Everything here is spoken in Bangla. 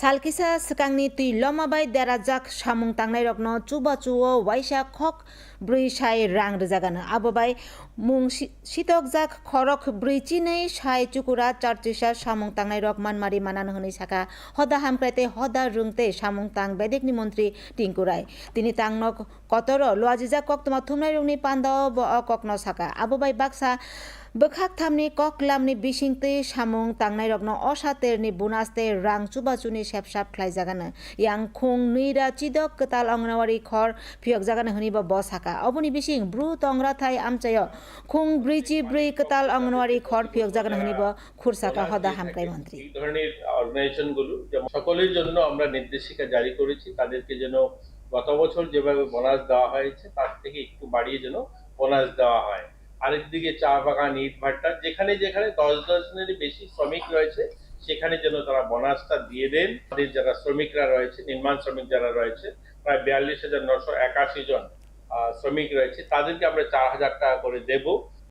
salkisa sekangni tui loma bai derajak samung tangnai rokno chuba chuo waisa khok brui sai rang rijagano abo bai mung si- sitok khorok brui chinei sai chukura charchisa samung tangnai rok manmari manan hwnui saka hoda hamkraite hoda rungte samung tang bedekni মন্ত্রী টিঙ্কু রায় তিনি তাংনক কতর লোয়াজিজা কক্তমা থুমনাই রংনি পান্দাও ব ককন সাকা আবুবাই বাক্সা বখাক থামনি কক লামনি বিসিংতে সামুং তাংনাই রগ্ন অসাতেরনি বুনাস্তে রাং চুবাচুনি সেপসাপ খ্লাই জাগানো ইয়াং খুং নৈরা চিদক কতাল অঙ্গনওয়ারি খর ফিয়ক জাগানো হনিব ব সাকা অবনি বিসিং ব্রু তংরা থাই আমচায় খুং ব্রিচি ব্রি কতাল অঙ্গনওয়ারি খর ফিয়ক জাগানো হনিব খুরসাকা হদা হামকাই মন্ত্রী এই ধরনের অর্গানাইজেশনগুলো, যেমন সকলের জন্য আমরা নির্দেশিকা জারি করেছি, তাদেরকে যেন গত বছর যেভাবে বোনাস দেওয়া হয়েছে, তার থেকে একটু বাড়িয়ে যেন বোনাস দেওয়া হয়। আরেকদিকে চা বাগান, ইট ভাট্টা, যেখানে যেখানে দশ দশজনেরই বেশি শ্রমিক রয়েছে, সেখানে যেন তারা বোনাসটা দিয়ে দেন। তাদের যারা শ্রমিকরা রয়েছে, নির্মাণ শ্রমিক যারা রয়েছে, প্রায় বিয়াল্লিশ হাজার নশো একাশি জন শ্রমিক রয়েছে, তাদেরকে আমরা চার হাজার টাকা করে দেব।